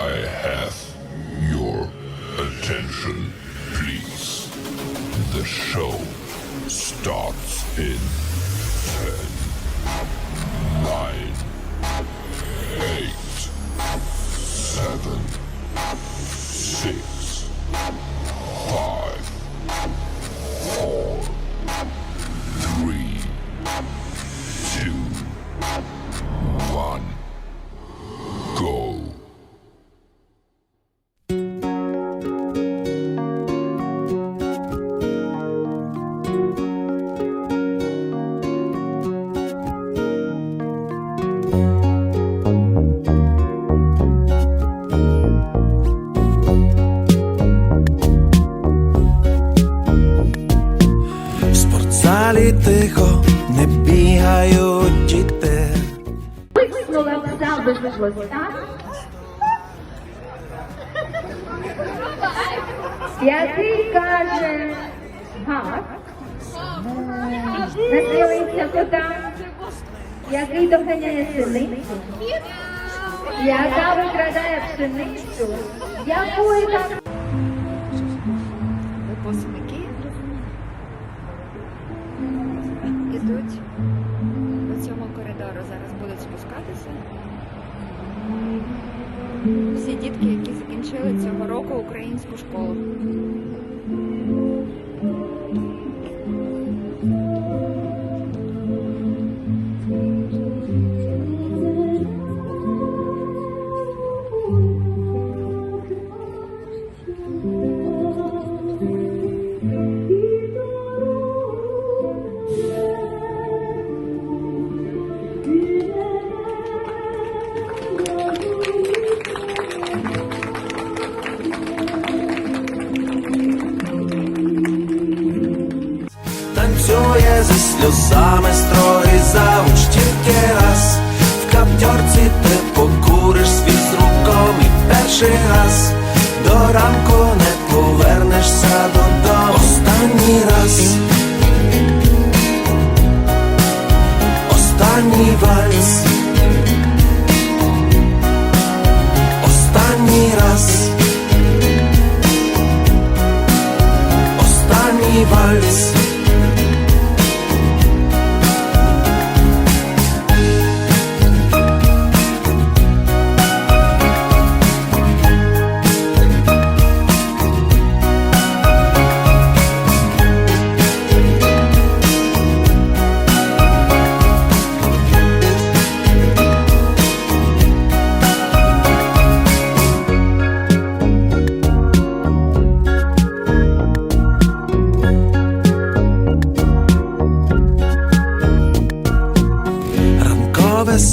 I have your attention, please? The show starts in Спортзалі тихо не бігають діти. Виснула пса без хвоста. Який каже гав, насмілився кота, який доганяє синицю, яка викрадає пшеницю, якої там випускники ідуть по коридору. Зараз будуть спускатися. Всі дітки, які закінчили цього року українську школу. Танцює зі сльозами строї завуч тільки раз. В каптьорці ти покуриш свій з руком і перший раз до ранку не повернешся додому. Останній раз. Останній вальс.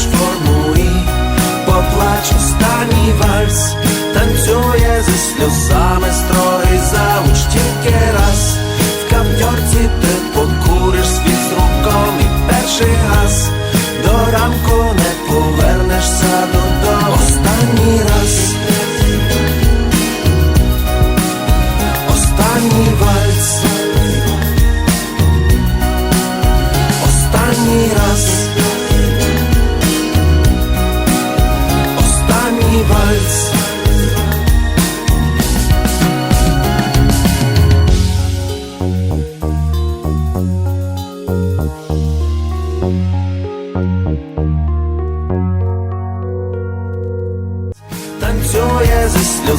Одягнеш форму і поплач останній вальс, танцює зі сльозами строй завуч тільки раз. В каптьорці ти покуриш світ з руком і перший раз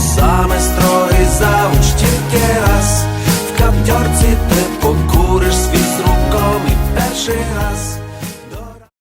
зі строгий завуч тільки раз. В каптьорці ти покуриш свій з руком і перший раз